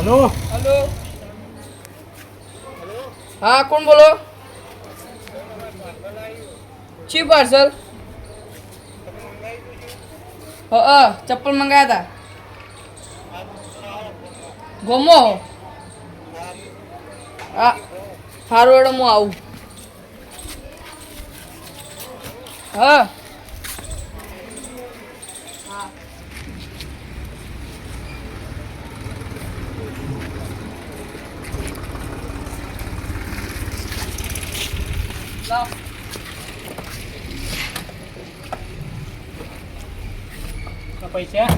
Hello? Hello? હા, કોણ બોલો? છી પાર્સલ. હા ચપ્પલ મંગાયા હતા ગોમો? હા સારું એડો હું આવું. હા. પૈસા?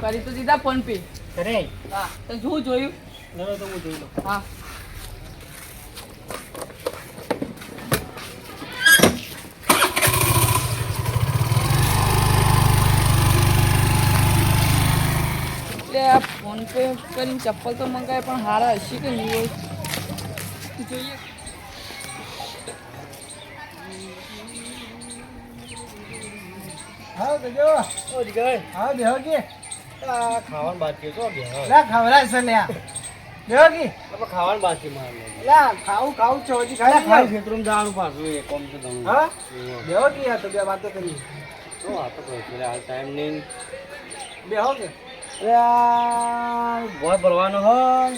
કરી તો દીધા ફોન પે. કરે હા તો શું જોયું? નરો તો હું જોઈ લઉં. હા. ફોન પે કરીને ચપ્પલ તો મંગાવે પણ હારા હશે કે નહીં હોય? જોઈએ. હા તો જો. ઓ જીગર હા બેહો કે આ ખાવાનું બાકી તો બે લા ખવડાય છે લ્યા. બેહો કે આપણે ખાવાનું બાકી મારે. લા ખાવું ખાવું છો હજી અરે ખાઈ ખાઈ જવાનું પાછું એ કોમ તો હા. બેહો કે યાર તો બે વાતો કરી તો આ તો કહું લે, હાલ ટાઈમ નહીં. બેહો કે આ ભોય ભરવાનો હોય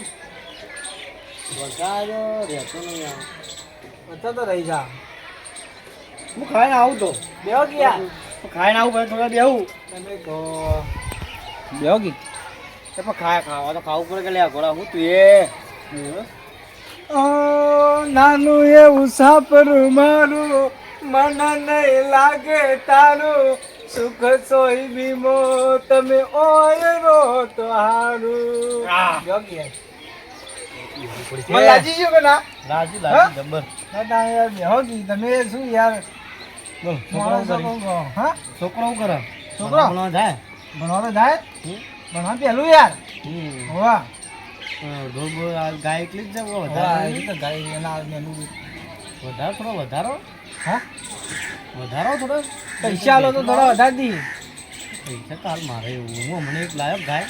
વરસાદ રહેતો નહીં આમ તો રહી જા. હું ખાઈને આવું તો. બેહો કે યાર હું ખાઈને આવું પડે થોડા બેહું. તમે કહો બેહો કી. એ પણ ખાય ખાવા તો ખાવું પડે કે લે ઘોડા હું તું એ? ઓ નાનું એવું સાપરું મારું મન નહીં લાગે તારું. સુખ સોઈ બીમો તમે ઓય રો તો હારું. કે. મને લાગી ગયું કે ના? લાજુ લાજી નંબર ના ના યાર બેહો કે તમે શું યાર? બોલ છોકરો હા? છોકરો કરે. છોકરો? ભણવા જાય. ભણવા જાય? ભણવા પેલું યાર. હોવા ગાય એકલી જ વધારે ગાય એના મેનું વધારો થોડો વધારો? હા? વધારો થોડો? પૈસા આલો તો થોડા વધારે દી પૈસા કાલ મારે એવું. હું હમણાં એક લાયો ગાય.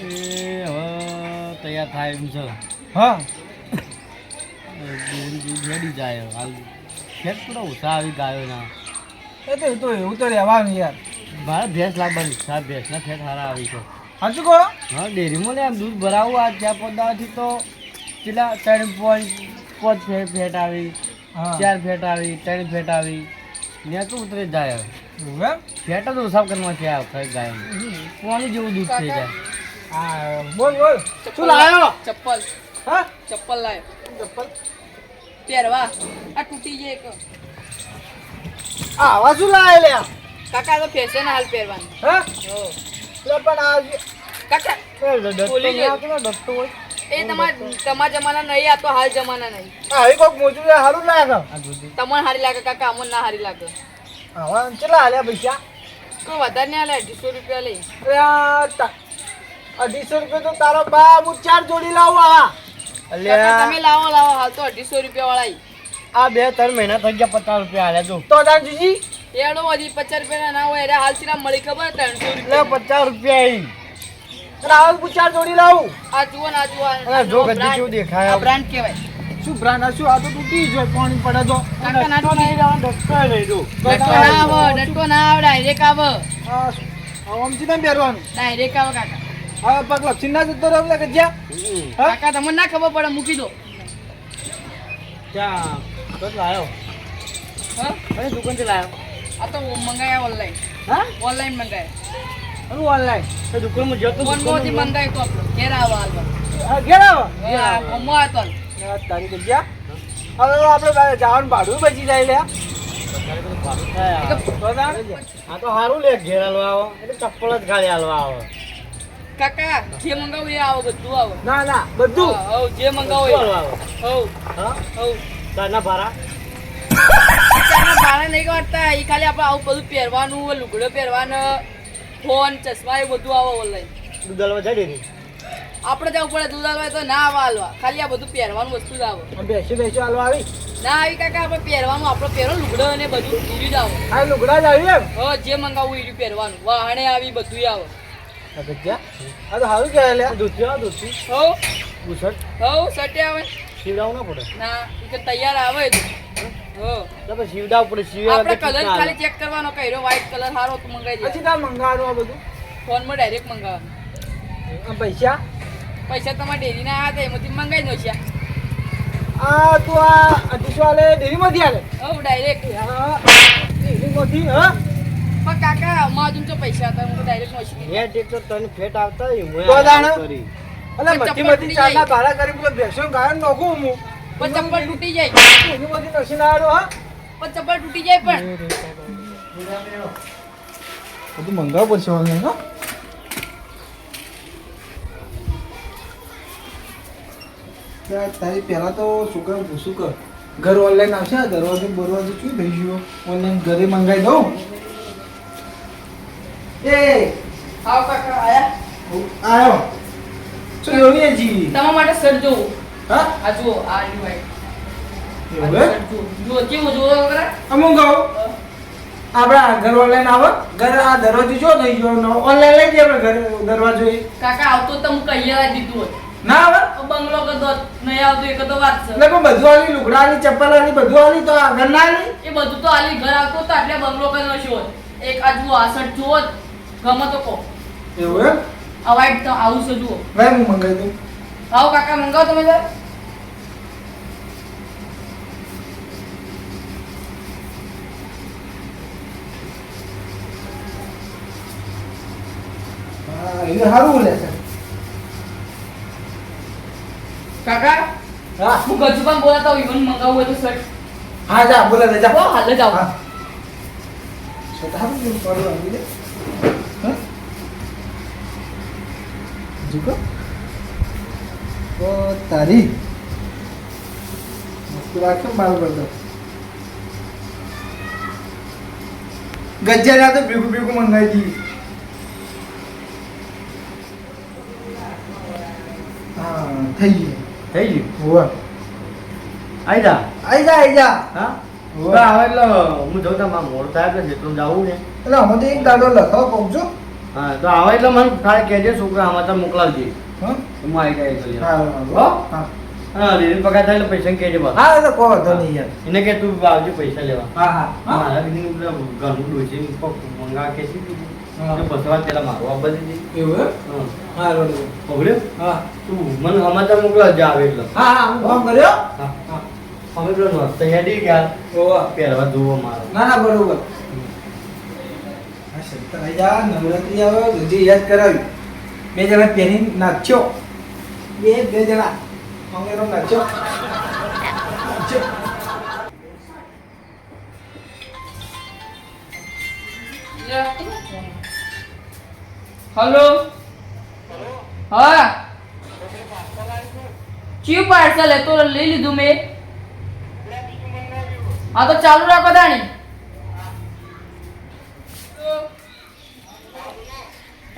એ હવે તૈયાર થાય એમ છે. હા. દૂધ દૂધ રેડી જાય હાલ. ખેત થોડો ઉત્સાહ આવી ગાયોના એ તો એ તો એવું તો રહેવાનું યાર. મારે ભેંસ લાવવાની ઈચ્છા ભેંસના ફેટ સારા આવી છે. સાચું કહો? હા ડેરીમાં લે આમ દૂધ ભરાવું આ ત્યાં પોતાથી તો કેટલા ત્રણ પોઈન્ટ પાંચ ફેટ ફેટ આવી ચાર ફેટ આવી ત્રણ ફેટ આવી. ને તો ઉતરે જાય હવે. ફેટ જ ઓછા કરવા છે આ વખત ગાય પાણી જેવું દૂધ થઈ જાય. હા બોલ બોલ. શું લાવ્યો ચપ્પલ. હા? ચપ્પલ લાવ્યો ચપ્પલ? પહેરવા આ તૂટી જાય એક. આવા શું લાયો લે કાકા તો ફેશન હાલ પહેરવાની. હા? લે પણ આ કાકા બોલી નહીં ડટ્ટો હોય. એ તમાર તમારા જમાના નહીં આ તો હાલ જમાના નહીં. આ કોક મોજું છે, લાગે. તમને હારી લાગે કાકા અમને ના હારી લાગે. આવા કેટલા હાલ્યા પૈસા? કોઈ વધારે નહીં હાલે અઢીસો રૂપિયા લઈ. અઢીસો રૂપિયા તો તારો બા હું ચાર જોડી લાવું આવા. કાકા અલ્યા તમે લાવો લાવો હાલ તો અઢીસો રૂપિયા વાળા આ બે ત્રણ મહિના થઈ ગયા પચાસ રૂપિયા દાનજીજી એડો હજી પચાસ રૂપિયા ના હોય હાલ ચીલા મળી ખબર ત્રણસો રૂપિયા. પચાસ રૂપિયા આવી આવા જોડી લાવું. આ જુઓ ના જુઓ અરે જો ગદ્દી કેવું દેખાય. આ બ્રાન્ડ કહેવાય. શું બ્રાન્ડ આ શું? આ તો તૂટી જ પાણી પડે તો. કાકા ના નહીં ડસ્કા ના આવે ના આવે ડાયરેક્ટ આવે. આ આમથી તમે ડાયરેક્ટ આવે કાકા. આ પગ લક્ષી ના જતો રહ્યો કે જ્યાં. હા? કાકા તમને ના ખબર પડે મૂકી દો. ત્યાં કદ લાયો? હા? કઈ દુકાનથી લાયો? આ તો મંગાયા ઓનલાઈન હા? ઓનલાઈન મંગાયા. અરે ઓનલાઈન દુકાન દુકાનમાં જતો ફોનમાંથી મંગાય તો આપણું. ઘેર આવો હાલવા આ ઘેર આવો? હા કોમો આ તો. આ તારી જગ્યા હવે આપણે બારે જવાનું ભાડું બચી જાય લે તો આ તો સારું લે ઘેર હાલવા આવો. એટલે ચપ્પલ જ ખાલી હાલવા આવો. કાકા જે મંગાવું એ આવો બધું આવે. ના ના બધું. હવ જે મંગાવો એ. આવો? હવ હવ. અત્યારના ભાડા નહીં કરતા એ ખાલી આપણે આવું બધું પહેરવાનું લુગડો પહેરવાનો ફોન ચશ્મા એ બધું આવે ઓનલાઈન દૂધ જાય ડેરી? આપણે જવું પડે દૂધ આલવા તો ના આવા હાલવા ખાલી આ બધું પહેરવાનું વસ્તુ જ આવે. બેસી બેસી હાલવા આવી? ના આવી કાકા આપણે પહેરવાનું આપણો પહેરો લુગડો અને બધું ઈર્યું જ આવો. આ લુગડા જ આવી એમ? હવે જે મંગાવવું ઈર્યું પહેરવાનું. વાહણે આવી બધું આવે. ગજ્જા આ તો સારું કહેવાય લે હો બુસટ હો. સટે આવે. શીવડાવવું ના પડે. ના એ તો તૈયાર આવે જ. હો. તો પછી શીવડાવવું પડે. શીવડાવે આપણે કલર ખાલી ચેક કરવાનો કયો વ્હાઈટ કલર સારો તો મંગાવી પછી દે. તાર મંગાવવાનું આ બધું? ફોનમાં ડાયરેક્ટ મંગાવવાનું. પૈસા? પૈસા તમારે ડેરીના આવ્યા હતા એમાંથી મંગાવી દો છે આ તું આ અઢીસો આલે ડેરીમાંથી આલે? હો ડાયરેક્ટ આ ડેરીમાંથી હા. પણ કાકા અમારા જો પૈસા હતા હું ડાયરેક્ટ મશીન હેડ એક તો તને ફેટ આવતા હું તો દાણા? કરી. અલે પણ મથી ચપ્પલ તૂટી જાય. ભાડા કરી પેલો ભેંસો ગાયન નાખું હું. પણ ચપ્પલ તૂટી જાય. ડેરીમાંથી નસીને આવ્યો હા? પણ ચપ્પલ તૂટી જાય પણ. બધું મંગાવવું પડશે ઓનલાઈન હો. તારી પહેલા તો છોકરા પૂછું કર? ઘર ઓનલાઈન આવશે આ દરવાજો બરવાજો શું થઈ ગયું ઓનલાઈન ઘરે મંગાવી દઉં? એ આવો કાકા આયા? જી. તમારા માટે હા? આ આ કેવું ગાવ આપણા ઘર ઓનલાઈન આવે. ઘર આ દરવાજો જો નહીં જો ઓનલાઈન લઈ જઈએ આપણે ઘરે દરવાજો કાકા આવતો તો હું કહીયા દીધું ના આવે બંગલો કદો નહીં આવતો એક તો વાત છે. એટલે બધું આલી લુગડા આલી ચપ્પલ આલી બધું આલી તો ઘર ના આલી? એ બધું તો આલી ઘર આવતો તો એટલે બંગલો કદો શું એક આજુ આસઠ આ શર્ટ જુઓ ગમે તો કહો. એવું એમ? તો આવું છે જુઓ. ભાઈ હું મંગાવી દઉં. આવો કાકા મંગાવો તમે જરા. એ સારું લે છે. કાકા હા. હું ગજુ પણ બોલાતા હોય મને મંગાવું હોય તો હા જા બોલા જા હાલ જ હા. સારું આવી દે હા જુકો ઓ તારી મસ્ત રાખ્યો મારું કરતો ગજ્જા તો ભેગું ભેગું મંગાવી દીધી. હા થઈ ગયું. થઈ ગયું? હોવા. આઈ જા આઈ જા આઈ જા હા હોવે. એટલે હું જઉં તા મોડ મોડું થાય એટલે જેટલું જવું ને. એટલે અમે તો એક દાડો લખાવ કહું છું. હા તો આવે એટલે મને કાલે કહેજે છોકરા આમાં તો મોકલાવજે. હા? હું આવી જાય એટલે હા હો? પગાર થાય એટલે પૈસા કહેજે બસ. હા તો કહો તો નહીં યાર. એને કે તું આવજે પૈસા લેવા. હા હા. હા મારા પેલા ઘરનું ડોસી મંગા કે છે બસવા પેલા મારવા બધી એવું? હા. પકડ્યો હા. તું મને સમાચાર મોકલાવજે આવે એટલે. હા હા હું ફોન કર્યો? હા. હા અમે પેલો ગયા. પહેરવા જોવો મારો. ના ના બરોબર. હા શંકર આઈ જા નવરાત્રી આવે હજી યાદ કરાવ્યું બે જણા પહેરી નાચ્યો. બે બે જણા મંગેરો નાચ્યો. હલો? હા. ક્યુ પાર્સલ એ તો લઈ લીધું મેં. હા, તો ચાલુ રાખો દાણી.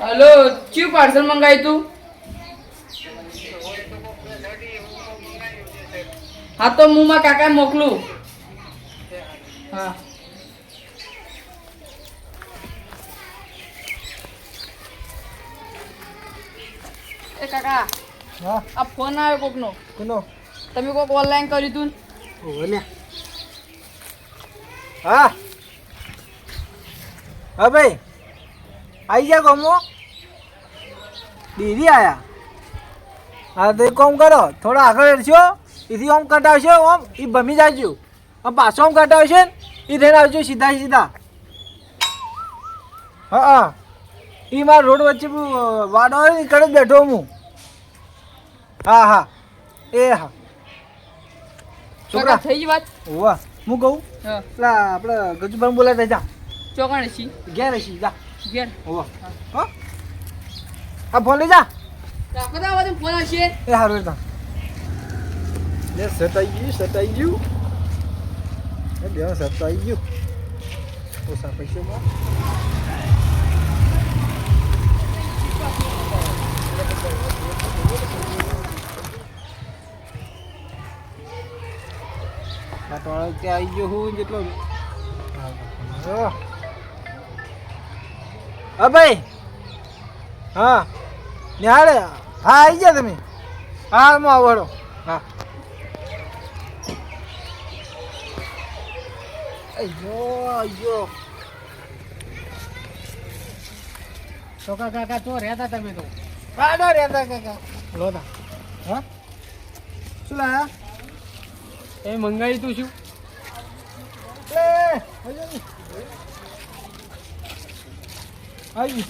હલો ચિયું પાર્સલ મંગાવ્યું તું? હા તો હું મારા કાકા મોકલું. હા. એ કાકા હા? આ ફોન આવ્યો કોકનો. કોનો? તમે કોક ઓનલાઈન કર્યું તું ને? હા? હા ભાઈ. આઈ જા કોમો દીદી આયા? હા તો કામ કરો થોડા આગળ હેડશો એથી ઓમ કટાવશો ઓમ એ ભમી જાજો. આમ પાછો ઓમ કટાવશે ને એ થઈને આવજો સીધા સીધા. હા હા. એ મારા રોડ વચ્ચે વાડો હોય ને કડે બેઠો હું. હા હા. એ હા. છોકરા. થઈ ગઈ વાત? ઓવા હું કહું? પેલા આપણે ગજુભાઈ બોલાતા જા. ચોકણ છી ઘેર છી જા. ઘેર. ઓવા હા? આ ફોન લઈ જા. તો આવા ફોન આવશે એ હારું એ તા. લે સટાઈ ગયું સટાઈ ગયું. એ બે સટાઈ ગયું. ઓછા પૈસામાં કાટવાળો ત્યાં આવી ગયો હું જેટલો હા. હા ભાઈ. હા. નિહાળે. હા આવી ગયા તમે. હા હું. આવડો હા અયો અયો છોકરા કાકા તો રહેતા તમે તો. પાડો રહેતા કાકા લો લોતા હા? શું લાયા? એ મંગાવી તું શું? આવી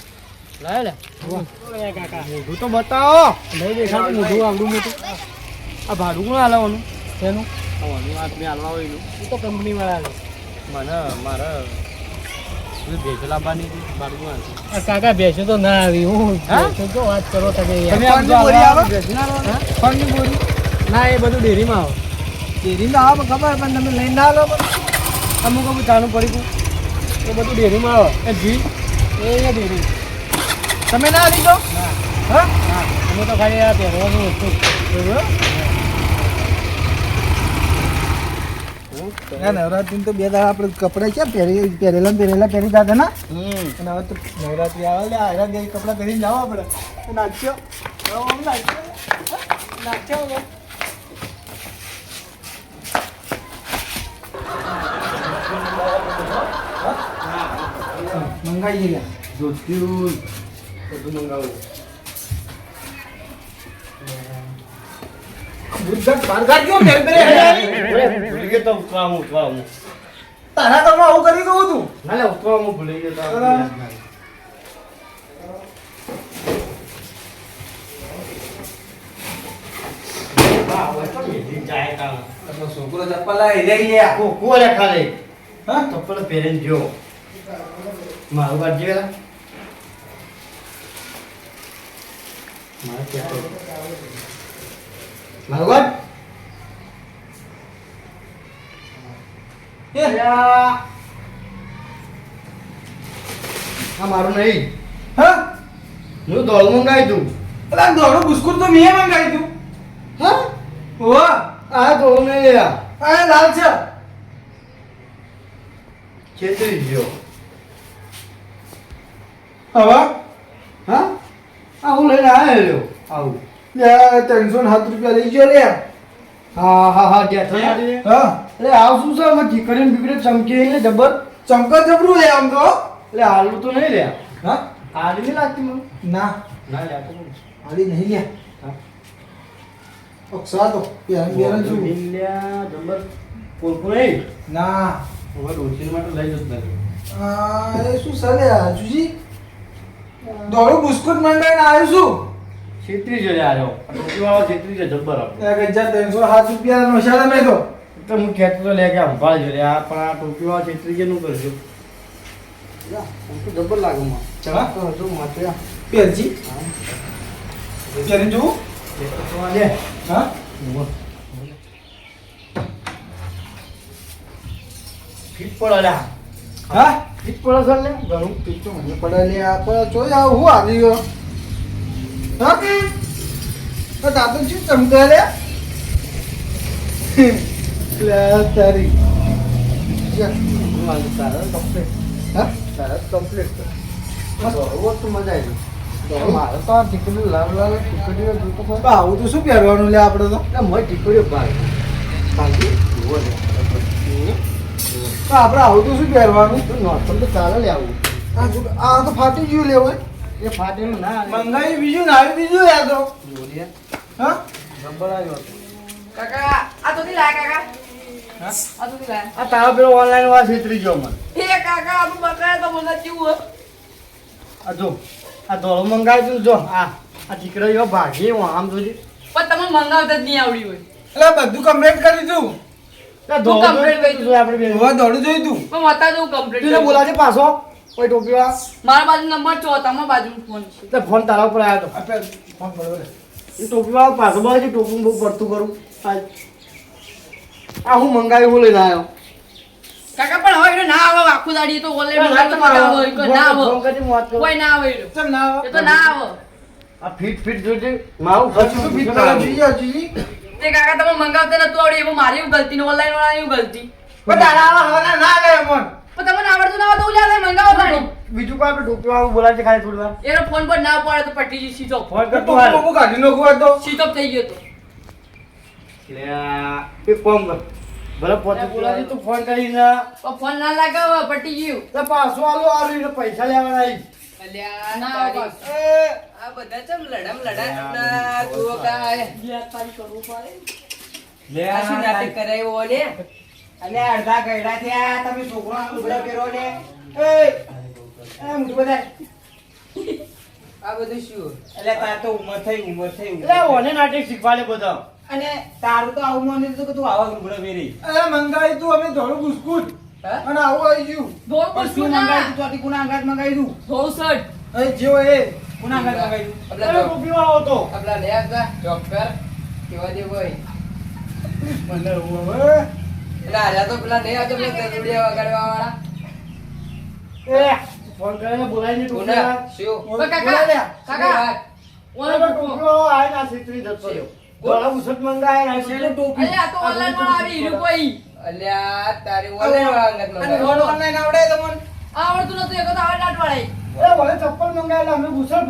આવી લે. મોઢું તો બતાવો. લઈ દેખાતું મોઢું આવડું મોટું આ ભાડું કોણ હાલવાનું? એનું આવવાનું વાત મેં હાલવા હોય એ તો કંપની વાળા મને મારા. ભેસો લાવવાની ભાડું કાકા ભેસો તો ના આવી. હું તો વાત કરો તમે ફોનની બોરી ના એ બધું ડેરીમાં આવે. ડેરી ના આવે ખબર પણ તમે લઈને ના લો અમુક અમુક ચાનું પડી એ બધું ડેરીમાં આવે. એ ઘી એ અહીંયા તમે ના લીધો ના હા? હા અમે તો ખાલી આ પહેરવાનું હતું. નવરાત્રી તો બે દાડા આપણે કપડા ક્યાં પહેરી પહેરેલા ને પહેરેલા પહેરી જતા ના? અને હવે તો નવરાત્રી આવે લે આયરા કપડા પહેરીને જાવ આપણે. નાચ્યો. નાચ્યો. નાચ્યો મંગાઈ ગયા જોત્યું બધું મંગાવું દૂધ બહાર કાઢ્યો મેલ મેલે ભૂલી ગયો તો ઉતવા હું ઉતવા હું તારા ઘરમાં આવું કરી દઉં તું ના લે ઉતવા હું ભૂલી ગયો તો છોકરો ચપ્પલ લઈ લ્યા કોલે ખાલી હા ચપ્પલ પહેરીને જો મારું કાઢજે પેલા મારે ક્યાં મારું કાઢ આ મારું નહીં હા હું દોલ મંગાવી દઉં અલા દોડો બિસ્કુટ તો મેં મંગાવી તું હા ઓ આ દોલ નહીં આ લાલ છે છેતરી ગયો હવે હા? આ હું લઈને આવ્યો આવું. લે ત્રણસો ને સાત રૂપિયા લઈ ગયો લે. હા હા હા હા? એટલે આવ શું છે? આમાં ચીકડી બીકડી ચમકી એટલે જબર. ચમકર જબરું લે આમ તો. એટલે હાલું તો નહીં લે. હા? હાલી નહીં લાગતી મને. ના. ના લે તો હાલી નહીં લે. અક્ષા તો પેરણ પેરણ શું? જબર. કોલકું નહીં? ના. હવે રોશની માટે લઈ જતો નથી. આ એ શું ચાલે આજુજી દોડો બિસ્કુટ મંગાવીને આવ્યો છું. છેતરી હજાર આવ્યો ટોપી વાળો છેતરી જો જબર આપણે એક હજાર ત્રણસો સાત રૂપિયા નો છે તમે તો. તો હું કહેતો તો લે કે સંભાળ જો આ પણ આ ટોપી વાળો છેતરી ગયો નું કરજો. જબ્બર લાગે માં? તો હજુ માથે પેરજી પેરીને જોવું લે. હા? ફીટ પડે લ્યા. હા? ફીટ પડે સર લે ઘણું તું મને પડે લે આ પણ જોઈ આવ હું આવી ગયો? હા તો દાદુ શું ચમકે લે તારી. તારા કમ્પ્લીટ હા? તારા કમ્પ્લીટ તો મજા આવી તો મારે તો આ ટીકડી લાલ લાલ ટીકડીઓ જોતો આવું તો શું પહેરવાનું લે આપણે તો? મેં મોય ટીકડીઓ ભાઈ બાકી જુઓ લે તો આપણે આવું તો શું પહેરવાનું? તો નોર્મલ તો ચાલે લે આવું. આ જો આ તો ફાટી ગયું લેવું એ ફાટેલું ના મંગાવી બીજું ના આવી બીજું યાર તો. હા? નંબર આવ્યો કાકા આ તો નહીં લાયા કાકા? હા? આ તારો પેલો ઓનલાઈન વાળ છેતરી ગયો મને. એ કાકા આ બકાયા તો મને કેવું આ જો આ ધોળો મંગાવી તું જો આ આ દીકરો એવો ભાગી આમ જોજે. પણ તમે મંગાવતા જ નહીં આવડી હોય. એટલે બધું કમ્પ્લેટ કરી દીધું. મારા બાજુ નંબર છો બાજુ ફોન છે. ફોન તારા ઉપર આવ્યો ફોન કરો લે. એ ટોપી વાળો પાછો બોલાવજે ટોપી બહુ પડતું કરું. આ આ હું મંગાવી હું લઈને આવ્યો કાકા પણ હવે ના આવે આખું દાડી તો ના આવે ના આવે. એનો. ના આવે? એ તો ના આવે. આ ફીટ ફીટ જોજે. મારું ફીટ તે કાકા તમે મંગાવતા નતું આવડ્યું એવું મારી ગલતી ને ઓનલાઈન વાળાની ગલતી. પણ તારા હવાના ના લે મન પણ તમને આવડતું ના આવડતું ઉલ્યા મંગાવો તાણી બીજું કોઈ આપણે ટોપી વાળું બોલાવજે ખાલી થોડી વાર. એનો ફોન પર ના પડે તો પટી જઈ સીધો ફોન કર તો તું કાઢી નાખું તો. સીધો થઈ ગયો તો. લે આ એક કર. ભલે પોતે બોલાવજે તું. ફોન કરીને. પણ ફોન ના લગાવો પટી ગયું તો પાછો આલો એને પૈસા લેવાના આવી કરાયું અડધા ગયડા થયા તમે છોકરાનો લુગડા પહેરો ને એ એ મુઠી બધા આ બધું શું? એટલે તાર તો ઉંમર થઈ ઉંમર થઈ એટલે ઓને નાટક શીખવાડે બધા. અને તારું તો આવું મને તો કે તું આવા લુગડા પહેરી અરે મંગાવી તું અમે ધોળું બુસ્કુટ હા? અને આવું આવી ગયું પણ શું બુસ્કુટ ના. મંગાવી તું ચોથી કુના અંગાત મંગાવી તું ધોળ શર્ટ. એ જેવો એ કુના અંગાત મંગાવી તું આપલા તો જો- વાળો હતો આપલા લે આપલા ડોક્ટર કેવા દે ભાઈ. મને હવે એટલે આજા તો પેલા નહીં આવતો પેલા દરોડિયા વગાડવા વાળા. એ ફોન કરીને બોલાવીને ટોપી કોના? વાળા. શું? કાકા, કાકા. ઓલો ઓલો ટોપી વાળો આવીને આ સીતરી જતો રહ્યો. ધોળા બુશર્ટ મંગાયા ને શેનો ટોપી? અલ્યા, આ તો ઓનલાઈનમાં આવી હીરું કોઈ. અલ્યા, તારી online વાળા અંગત અને મંગાવ્યું. રોડ ઓનલાઈન આવડે તમને આવડતું નતું એક તો આવડે દાંતવાળાએ. એ વળે ચપ્પલ મંગાયેલા અમે બુશર્ટ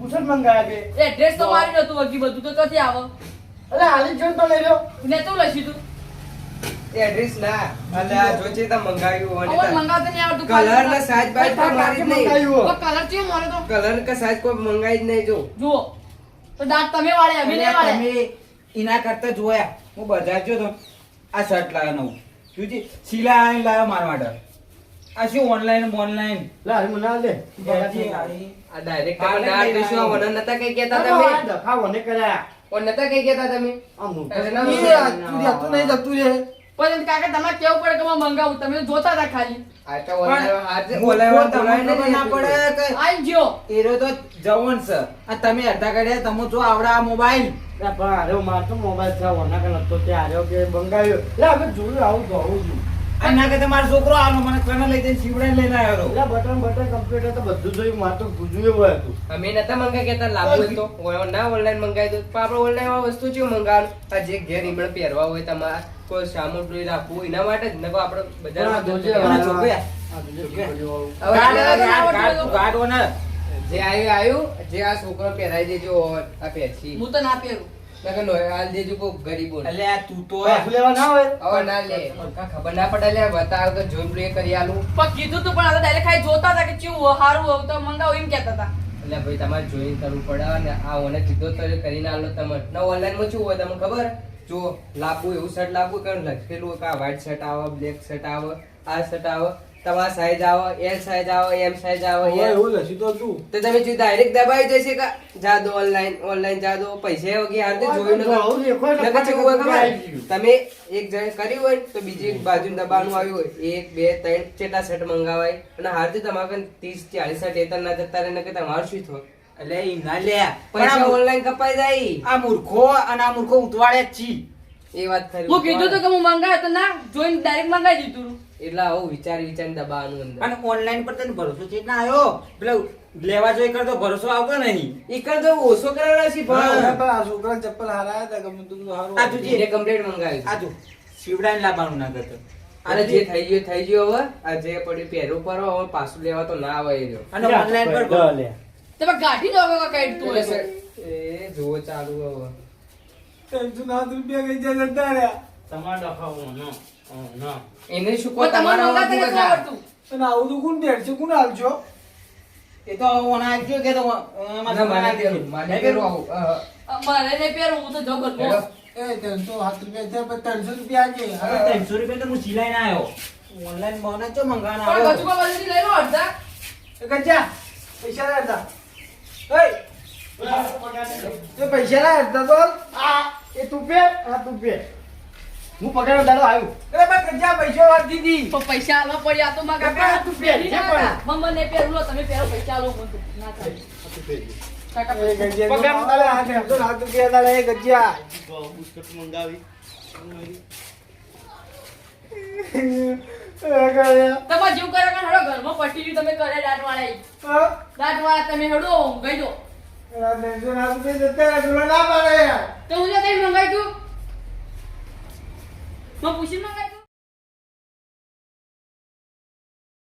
બુશર્ટ મંગાયા બે એ ડ્રેસ તો મારી નતું વગી બધું તો ક્યાંથી આવે? એટલે હાલી જોઈને તો લઈ લ્યો. ને તું લખી તું. એડ્રેસ ના. એટલે આ જો છે તે મંગાવ્યું અવન અને મંગાવતા નહીં આવડતું કલર ને સાઈઝ બાઈઝ કોઈ મારી નહીં. કલર છે મારે તો? કલર કે સાઈઝ કોઈ મંગાઈ જ નહીં જો. જુઓ. તો દાંત તમે તમે એના કરતા જોયા. હું બજાર જો તો આ શર્ટ લાવ્યો નવું. જોજી સિલા આવીને લાવ્યો મારા માટે. આ શું ઓનલાઈન ઓનલાઈન લા મને હાલ દે. આ ડાયરેક્ટ ના લઈને મને નતા કઈ કહેતા તમે? ડખા ને કર્યા. ઓ નતા કઈ કહેતા તમે? આમ. એ તું જતું નહીં જતું રે પણ કાકા તમારે કેવું પડે કે મંગાવું? તમે જોતા હતા ખાલી. આ તો પણ ઓનલાઈન આજે હું ઓનલાઈન તમને બોલાય ખબર ના પડે કે આઈ ગયો. એરો તો જવન છે. આ તમે અડધા કર્યા તમે જો આવડા મોબાઈલ. લે માર તો મોબાઈલ છે વના કે તે લે અમે જોયું આવું તો આવું છું અને ના કે તમારો છોકરો આનો મને કને લઈ જઈને સીવડાઈને લઈને આવ્યો એટલે બટન બટન કમ્પ્યુટર તો બધું જોયું માર તો ગુજ્યું એવું હતું. અમે નતા મંગાઈ કેતા હોય તો? ના ઓનલાઈન મંગાવી દો પણ આપણે ઓનલાઈન વસ્તુ ચેવું મંગાવવાનું? આ જે ઘેર ઈમણે પહેરવા હોય તમારે. કોઈ રાખવું એના માટે જ નકો આપણે. હવે જે- આવ્યું આવ્યું જે આ છોકરો પહેરાઈ દેજો આ હું તો ના પહેરું. હાલ દેજો. એટલે આ તું તો લેવા ના હોય? હવે ના લે. ખબર ના પડે લે બતાવ તો જોઈને પ્લે કરી આલું. પણ કીધું તું પણ આ ડાયરેક્ટ ખાલી જોતા હતા કે હોય તો મંગાવું એમ કહેતા હતા. એટલે ભાઈ તમારે જોઈન કરવું પડે અને આ ઓને કીધો તો કરીને આલો તમને ના ઓનલાઈનમાં શું હોય તમને ખબર? જો લાવવું એવું શર્ટ લાવવું કારણ લખેલું કે આ વ્હાઈટ શર્ટ આવે બ્લેક શર્ટ આવે આ શર્ટ આવે તમારા સાઈઝ આવે એલ સાઈઝ આવે એમ સાઈઝ આવે એવું લખી તો તું તો તમે જો ડાયરેક્ટ દબાઈ જશે કે જા દો ઓનલાઈન ઓનલાઈન જા દો પૈસા વગેરે તો જોયું ગયું. તમે એક જણે કર્યું હોય તો બીજી એક બાજુ દબાવવાનું આવ્યું હોય. એક બે ત્રણ ચેટા સેટ મંગાવાય. અને હારથી તમારે ત્રીસ ચાલીસ ના એતર ના જતા રહે કે તમારું શું થાય? એટલે ઈ ના લે. પૈસા ઓનલાઈન કપાઈ જાય. આ મૂર્ખો અને આ મૂર્ખો ઉતવાડે જ છી. એ વાત ખરી. હું કીધું તો કે હું મંગાવ્યો તો ના જોઈને ડાયરેક્ટ મંગાવી દીધું એટલે આવું વિચાર વિચારી દબાવાનું અંદર. અને ઓનલાઈન પર તને ભરોસો છે ના આવ્યો? પેલો લેવા જોઈ કરતો ભરોસો આવતો નહીં. એ કરતો ઓછો કરાવડા છે પણ આ છોકરા ચપ્પલ હારાયા હતા ગમે તું હારો આ. તું એને કમ્પ્લીટ મંગાવ્યું આ જો શિવડાઈને લાવવાનું ના કરતો. અને જે થઈ ગયું થઈ ગયું હવે. આ જે પડ્યું પહેરું પડો હવે પાછું લેવા તો ના આવે એ અને ઓનલાઈન પર લે. તમે ગાંઠી નો કે કઈ તું. એ જુઓ ચાલુ હવે. ત્રણસો સાત રૂપિયા ગઈ જાય જતા રહ્યા. તમારે ડખાવો નો ન એને શું કહો પણ તમારે આવડતું? અને આવું તો કોણ બેઠશે કોણ હાલજો? એ તો ઓના આવજો કે તો મને ના, મારે પહેરવું, મારે પહેરવું આવું. મારે ને પહેરવું હું તો જબર. એ ત્રણસો સાત રૂપિયા છે પણ ત્રણસો રૂપિયા આજે. હવે ત્રણસો રૂપિયા તો હું સિલાઈને આવ્યો. ઓનલાઈન મને ચો મંગાવાના પણ આવ્યો? ગજુબા બાજુથી લઈ લો અડધા. એ ગજા પૈસા ના ઓય એ પૈસા ના હતા તો? આ એ તું પે આ તું પે હું પગાર દાડો આવ્યું. અરે પણ ગજા પૈસા વાત દીધી પણ પૈસા આલો પડ્યા તો માં કાકા, કાકા તું પે ના છે પણ. કાકા, મમ્મી ને પહેરું લો તમે પહેરો પૈસા આલો મને તો. ના થાય. કાકા પગાર દાડો સાત રૂપિયા દાડો એ ગજા મંગાવી. તમારે જેવું કરે કે હડો ઘરમાં પટી તમે કરે દાંત વાળા દાંત વાળા તમે હડો ગઈ દો. ના તો હું કઈ મંગાઈ તું? મેં પૂછીને મંગાઈ